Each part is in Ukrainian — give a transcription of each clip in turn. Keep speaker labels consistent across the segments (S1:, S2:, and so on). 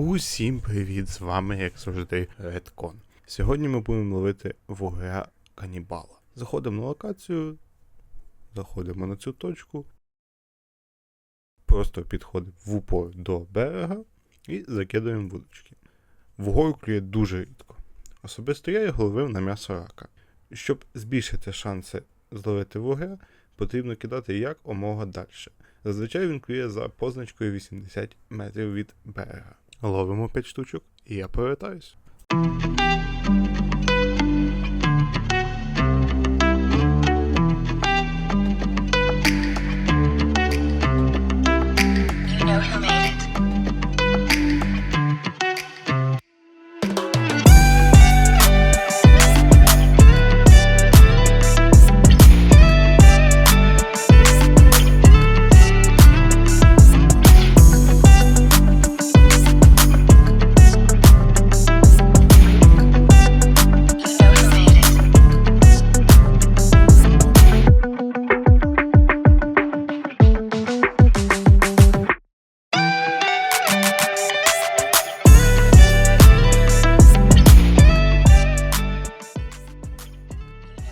S1: Усім привіт! З вами, як завжди, Редкон. Сьогодні ми будемо ловити вугря канібала. Заходимо на локацію, заходимо на цю точку, просто підходимо в упор до берега і закидаємо вудочки. Вугор клює дуже рідко. Особисто я його ловив на м'ясо рака. Щоб збільшити шанси зловити вугря, потрібно кидати як омога далі. Зазвичай він клює за позначкою 80 метрів від берега. Ловимо 5 штучок, і я повертаюсь.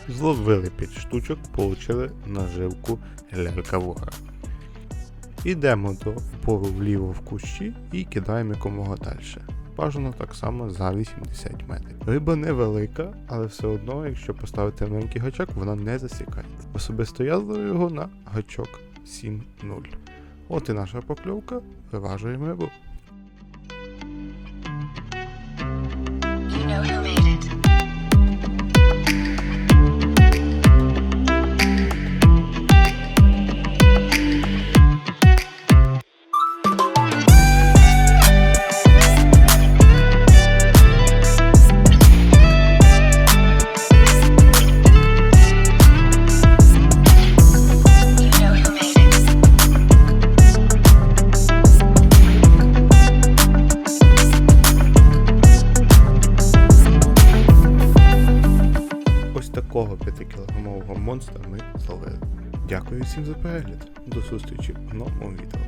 S1: Зловили 5 штучок, получили наживку лялька вугра. Ідемо до опору вліво в кущі і кидаємо якомога далі. Бажано так само за 80 метрів. Риба невелика, але все одно, якщо поставити маленький гачок, вона не засікається. Особисто я зловив його на гачок 7-0. От і наша покльовка, виважуємо рибу. Такого 5-кілограмового монстра ми зловили. Дякую всім за перегляд. До зустрічі в новому відео.